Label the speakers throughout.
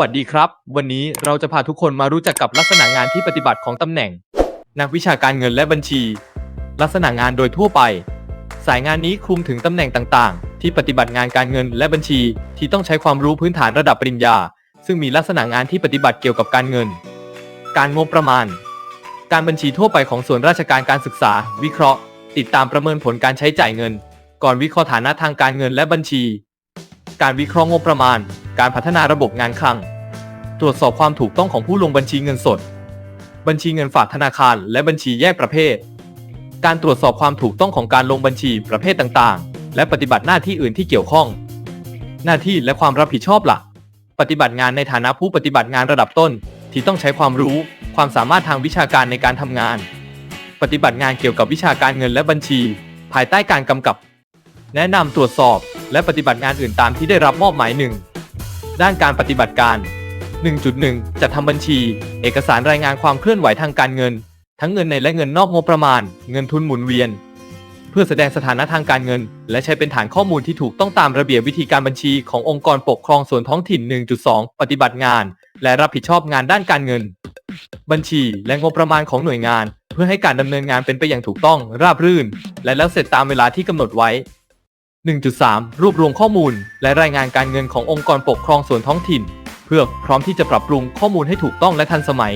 Speaker 1: วัสดีครับ วันนี้เราจะพาทุกคนมารู้จักกับลักษณะงานที่ปฏิบัติของตำแหน่ง นักวิชาการเงินและบัญชี ลักษณะงานโดยทั่วไป สายงานนี้คลุมถึงตำแหน่งต่างๆ ที่ปฏิบัติงานการเงินและบัญชี ที่ต้องใช้ความรู้พื้นฐานระดับปริญญา ซึ่งมีลักษณะงานที่ปฏิบัติเกี่ยวกับการเงิน การงบประมาณ การบัญชีทั่วไปของส่วนราชการการศึกษา วิเคราะห์ ติดตามประเมินผลการใช้จ่ายเงิน ก่อนวิเคราะห์ฐานะทางการเงินและบัญชี การวิเคราะห์งบประมาณ การพัฒนาระบบงานคลัง ตรวจสอบความถูกต้องของผู้ลงบัญชีเงินสด บัญชีเงินฝากธนาคาร และบัญชีแยกประเภท การตรวจสอบความถูกต้องของการลงบัญชีประเภทต่างๆ และปฏิบัติหน้าที่อื่นที่เกี่ยวข้อง หน้าที่และความรับผิดชอบหลัก ปฏิบัติงานในฐานะผู้ปฏิบัติงานระดับต้น ที่ต้องใช้ความรู้ ความสามารถทางวิชาการในการทำงาน ปฏิบัติงานเกี่ยวกับวิชาการเงินและบัญชี ภายใต้การกำกับ แนะนำตรวจสอบและปฏิบัติงานอื่นตามที่ได้รับมอบหมายหนึ่ง ด้านการปฏิบัติการ 1.1 จัดทำบัญชี เอกสารรายงานความเคลื่อนไหวทางการเงิน ทั้งเงินในและเงินนอกงบประมาณ เงินทุนหมุนเวียน เพื่อแสดงสถานะทางการเงิน และใช้เป็นฐานข้อมูลที่ถูกต้องตามระเบียบวิธีการบัญชีขององค์กรปกครองส่วนท้องถิ่น 1.2 ปฏิบัติงาน และรับผิดชอบงานด้านการเงิน บัญชีและงบประมาณของหน่วยงาน เพื่อให้การดำเนินงานเป็นไปอย่างถูกต้องราบรื่น และแล้วเสร็จตามเวลาที่กำหนดไว้ 1.3 รวบรวมข้อมูล และรายงานการเงินขององค์กรปกครองส่วนท้องถิ่น เพื่อพร้อมที่จะปรับปรุงข้อมูลให้ถูกต้องและทันสมัย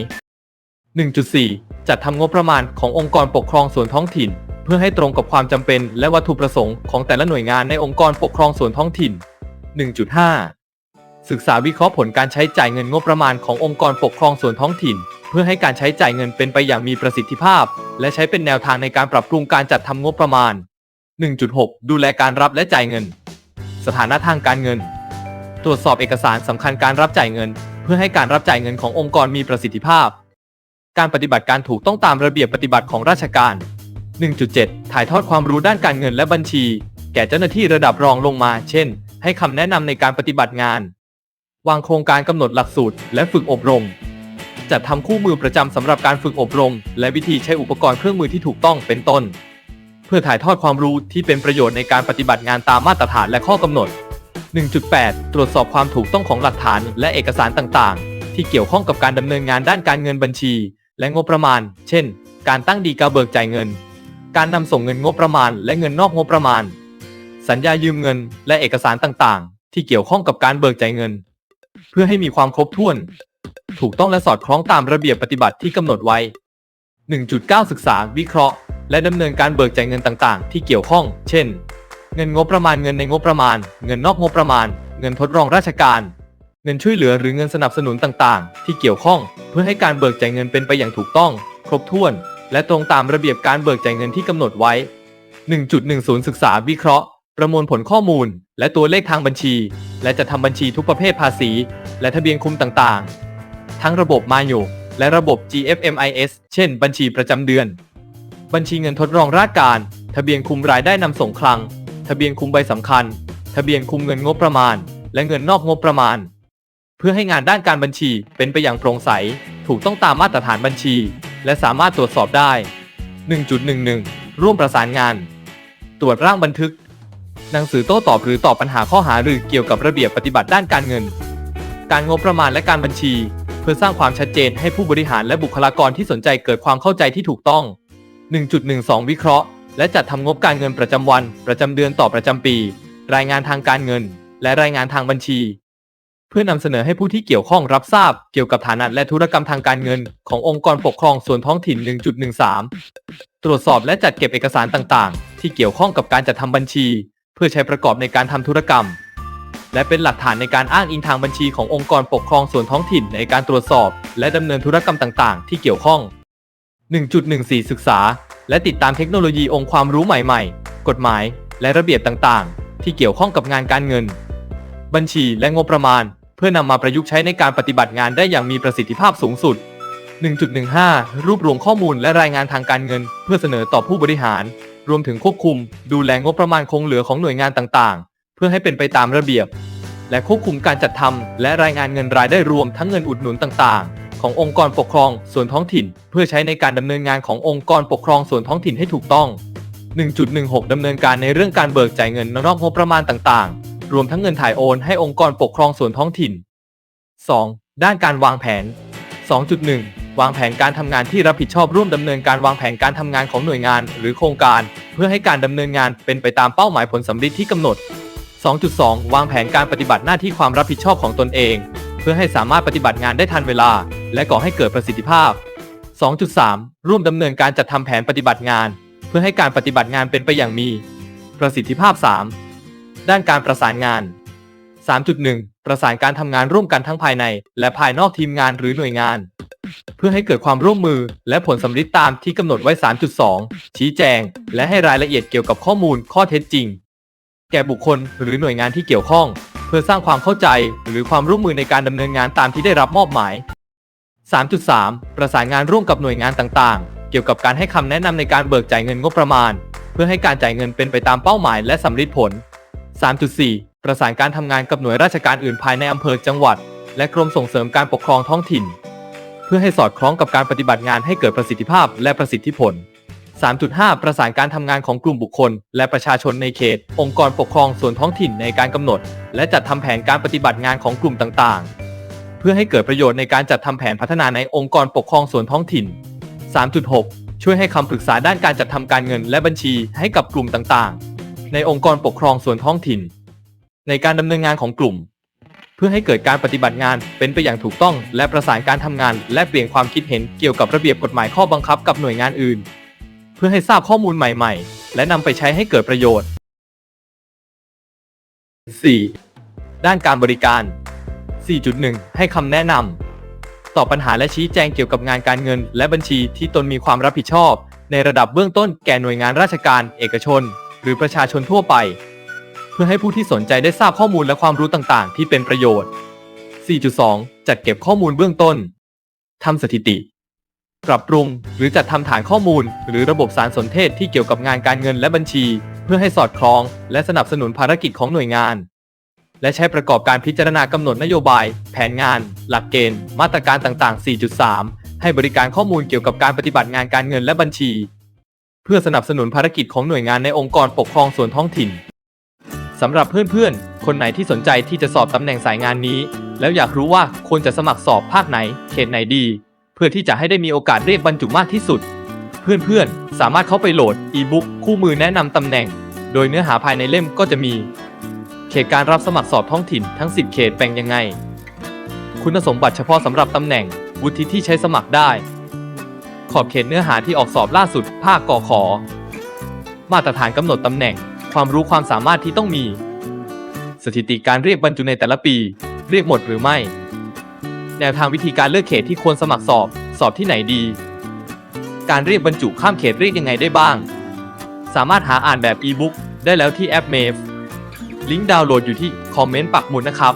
Speaker 1: 1.4 จัดทำงบประมาณขององค์กรปกครองส่วนท้องถิ่น เพื่อให้ตรงกับความจำเป็นและวัตถุประสงค์ของแต่ละหน่วยงานในองค์กรปกครองส่วนท้องถิ่น 1.5 ศึกษาวิเคราะห์ผลการใช้จ่ายเงินงบประมาณขององค์กรปกครองส่วนท้องถิ่น เพื่อให้การใช้จ่ายเงินเป็นไปอย่างมีประสิทธิภาพ และใช้เป็นแนวทางในการปรับปรุงการจัดทำงบประมาณ 1.6 ดูแลการรับและจ่ายเงิน สถานะทางการเงิน ตรวจสอบเอกสารสำคัญการรับจ่ายเงิน เพื่อให้การรับจ่ายเงินขององค์กรมีประสิทธิภาพ การปฏิบัติการถูกต้องตามระเบียบปฏิบัติของราชการ 1.7 ถ่ายทอดความรู้ด้านการเงินและบัญชี แก่เจ้าหน้าที่ระดับรองลงมา เช่น ให้คำแนะนำในการปฏิบัติงาน วางโครงการกำหนดหลักสูตร และฝึกอบรม จัดทำคู่มือประจำสำหรับการฝึกอบรม และวิธีใช้อุปกรณ์เครื่องมือที่ถูกต้องเป็นต้น เพื่อถ่ายทอดความรู้ที่เป็นประโยชน์ในการปฏิบัติงานตามมาตรฐานและข้อกำหนด 1.8 ตรวจสอบความถูกต้องของหลักฐานและเอกสารต่างๆ ที่เกี่ยวข้องกับการดำเนินงานด้านการเงินบัญชี และงบประมาณ เช่น การตั้งดีกาเบิกจ่ายเงิน การนำส่งเงินงบประมาณ และเงินนอกงบประมาณ สัญญายืมเงิน และเอกสารต่างๆ ที่เกี่ยวข้องกับการเบิกจ่ายเงิน เพื่อให้มีความครบถ้วน ถูกต้องและสอดคล้องตามระเบียบปฏิบัติที่กำหนดไว้ 1.9 ศึกษา วิเคราะห์ และดำเนินการเบิกจ่ายเงินต่างๆ ที่เกี่ยวข้อง เช่น เงินงบประมาณเงินในงบประมาณ เงินนอกงบประมาณ เงินทดลองราชการ เงินช่วยเหลือหรือเงินสนับสนุนต่างๆ ที่เกี่ยวข้อง เพื่อให้การเบิกจ่ายเงินเป็นไปอย่างถูกต้อง ครบถ้วน และตรงตามระเบียบการเบิกจ่ายเงินที่กำหนดไว้ 1.10 ศึกษาวิเคราะห์ ประมวลผลข้อมูล และตัวเลขทางบัญชี และจะทำบัญชีทุกประเภทภาษี และทะเบียนคุมต่างๆ ทั้งระบบมาโย และระบบ GFMIS เช่น บัญชีประจำเดือน บัญชีเงินทดลองราชการ ทะเบียนคุมรายได้นำส่งคลัง ทะเบียนคุมใบสำคัญ ทะเบียนคุมเงินงบประมาณ และเงินนอกงบประมาณ เพื่อให้งานด้านการบัญชีเป็นไปอย่างโปร่งใส ถูกต้องตามมาตรฐานบัญชี และสามารถตรวจสอบได้ 1.11 ร่วมประสานงาน ตรวจร่างบันทึก หนังสือโต้ตอบหรือตอบปัญหาข้อหาหรือเกี่ยวกับระเบียบปฏิบัติด้านการเงิน การงบประมาณและการบัญชี พื่อสร้างความชัดเจนให้ผู้บริหารและบุคลากรที่สนใจเกิดความเข้าใจที่ถูกต้อง 1.12 วิเคราะห์ และจัดทำงบการเงินประจำวัน ประจำเดือนต่อประจำปี รายงานทางการเงิน และรายงานทางบัญชี เพื่อนำเสนอให้ผู้ที่เกี่ยวข้องรับทราบ เกี่ยวกับฐานะและธุรกรรมทางการเงิน ขององค์กรปกครองส่วนท้องถิ่น 1.13 ตรวจสอบและจัดเก็บเอกสารต่าง ๆ ที่เกี่ยวข้องกับการจัดทำบัญชี เพื่อใช้ประกอบในการทำธุรกรรม และเป็นหลักฐานในการอ้างอิงทางบัญชีขององค์กรปกครองส่วนท้องถิ่นในการตรวจสอบ และดำเนินธุรกรรมต่าง ๆ ที่เกี่ยวข้อง 1.14 ศึกษา และติดตามเทคโนโลยีองค์ความรู้ใหม่ๆ กฎหมาย และระเบียบต่าง ๆ ที่เกี่ยวข้องกับงานการเงิน บัญชีและงบประมาณ เพื่อนำมาประยุกต์ใช้ในการปฏิบัติงานได้อย่างมีประสิทธิภาพสูงสุด 1.15 รวบรวมข้อมูลและรายงานทางการเงิน เพื่อเสนอต่อผู้บริหาร รวมถึงควบคุม ดูแลงบประมาณคงเหลือของหน่วยงานต่างๆ เพื่อให้เป็นไปตามระเบียบ และควบคุมการจัดทำและรายงานเงินรายได้รวมทั้งเงินอุดหนุนต่างๆ ขององค์กรปกครองส่วนท้องถิ่น เพื่อใช้ในการดำเนินงานขององค์กรปกครองส่วนท้องถิ่นให้ถูกต้อง 1.16ดำเนินการในเรื่องการเบิกจ่ายเงินนอกงบประมาณต่างๆ รวมทั้งเงินถ่ายโอนให้องค์กรปกครองส่วนท้องถิ่น 2. ด้านการวางแผน 2.1 วางแผนการทำงานที่รับผิดชอบร่วมดำเนินการวางแผนการทำงานของหน่วยงาน หรือโครงการ เพื่อให้การดำเนินงานเป็นไปตามเป้าหมายผลสำลิดที่กำหนด 2.2 วางแผนการปฏิบัติหน้าที่ความรับผิดชอบของตนเอง เพื่อให้สามารถปฏิบัติงานได้ทันเวลา และก่อให้เกิดประสิทธิภาพ 2.3 ร่วมดำเนินการจัดทำแผนปฏิบัติงาน เพื่อให้การปฏิบัติงานเป็นไปอย่างมี ประสิทธิภาพ 3 ด้านการประสานงาน 3.1 ประสานการทำงานร่วมกันทั้งภายใน และภายนอกทีมงานหรือหน่วยงาน เพื่อให้เกิดความร่วมมือ และผลสำลิดตามที่กำหนดไว้ 3.2 ชี้แจง และให้รายละเอียดเกี่ยวกับข้อมูลข้อเท็จจริง แก่บุคคลหรือหน่วยงานที่เกี่ยวข้อง เพื่อสร้างความเข้าใจหรือความร่วมมือในการดำเนินงานตามที่ได้รับมอบหมาย 3.3 ประสานงานร่วมกับหน่วยงานต่างๆ เกี่ยวกับการให้คำแนะนำในการเบิกจ่ายเงินงบประมาณ เพื่อให้การจ่ายเงินเป็นไปตามเป้าหมายและสำลิดผล 3.4 ประสานการทำงานกับหน่วยราชการอื่นภายในอำเภอจังหวัด และกรมส่งเสริมการปกครองท้องถิ่น เพื่อให้สอดคล้องกับการปฏิบัติงานให้เกิดประสิทธิภาพและประสิทธิผล 3.5 ประสานการทำงานของกลุ่มบุคคล และประชาชนในเขต องค์กรปกครองส่วนท้องถิ่นในการกำหนด และจัดทำแผนการปฏิบัติงานของกลุ่มต่างๆ เพื่อให้เกิดประโยชน์ในการจัดทำแผนพัฒนาในองค์กรปกครองส่วนท้องถิ่น 3.6 ช่วยให้คำปรึกษาด้านการจัดทำการเงินและบัญชีให้กับกลุ่มต่างๆ ในองค์กรปกครองส่วนท้องถิ่น ในการดำเนินงานของกลุ่ม เพื่อให้เกิดการปฏิบัติงานเป็นไปอย่างถูกต้อง และประสานการทำงาน และเปลี่ยนความคิดเห็นเกี่ยวกับระเบียบกฎหมายข้อบังคับกับหน่วยงานอื่น เพื่อให้ทราบข้อมูลใหม่ๆ และนำไปใช้ให้เกิดประโยชน์ 4. ด้านการบริการ 4.1 ให้คำแนะนำตอบปัญหาและชี้แจงเกี่ยวกับงานการเงิน และบัญชีที่ตนมีความรับผิดชอบ ในระดับเบื้องต้นแก่หน่วยงานราชการ เอกชน หรือประชาชนทั่วไป เพื่อให้ผู้ที่สนใจได้ทราบข้อมูลและความรู้ต่างๆ ที่เป็นประโยชน์ 4.2 จัดเก็บข้อมูลเบื้องต้นทำสถิติ ปรับปรุง หรือจัดทำฐานข้อมูล หรือระบบสารสนเทศที่เกี่ยวกับงานการเงินและบัญชี เพื่อให้สอดคล้อง และสนับสนุนภารกิจของหน่วยงาน และใช้ประกอบการพิจารณากำหนดนโยบาย แผนงาน หลักเกณฑ์ มาตรการต่าง ๆ 4.3 ให้บริการข้อมูลเกี่ยวกับการปฏิบัติงานการเงินและบัญชี เพื่อสนับสนุนภารกิจของหน่วยงานในองค์กรปกครองส่วนท้องถิ่นสำหรับเพื่อนๆ คนไหนที่สนใจที่จะสอบตำแหน่งสายงานนี้ แล้วอยากรู้ว่าควรจะสมัครสอบภาคไหน เขตไหนดี เพื่อที่จะให้ได้มีโอกาสเรียกบรรจุมากที่สุด เพื่อนๆ สามารถเข้าไปโหลดอีบุ๊กคู่มือแนะนำตำแหน่ง โดยเนื้อหาภายในเล่มก็จะมี เขตการรับสมัครสอบท้องถิ่นทั้ง 10 เขตแบ่งยังไง คุณสมบัติเฉพาะสำหรับตำแหน่งวุฒิที่ใช้สมัครได้ ขอบเขตเนื้อหาที่ออกสอบล่าสุด ภาคกอขอ มาตรฐานกำหนดตำแหน่ง ความรู้ความสามารถที่ต้องมี สถิติการเรียกบรรจุในแต่ละปี เรียกหมดหรือไม่ แนวทางวิธีการเลือกเขตที่ควรสมัครสอบ สอบที่ไหนดี การเรียกบรรจุข้ามเขตเรียกยังไงได้บ้าง สามารถหาอ่านแบบอีบุ๊กได้แล้วที่แอปเมฟลิงก์ดาวน์โหลดอยู่ที่คอมเมนต์ปักหมุดนะครับ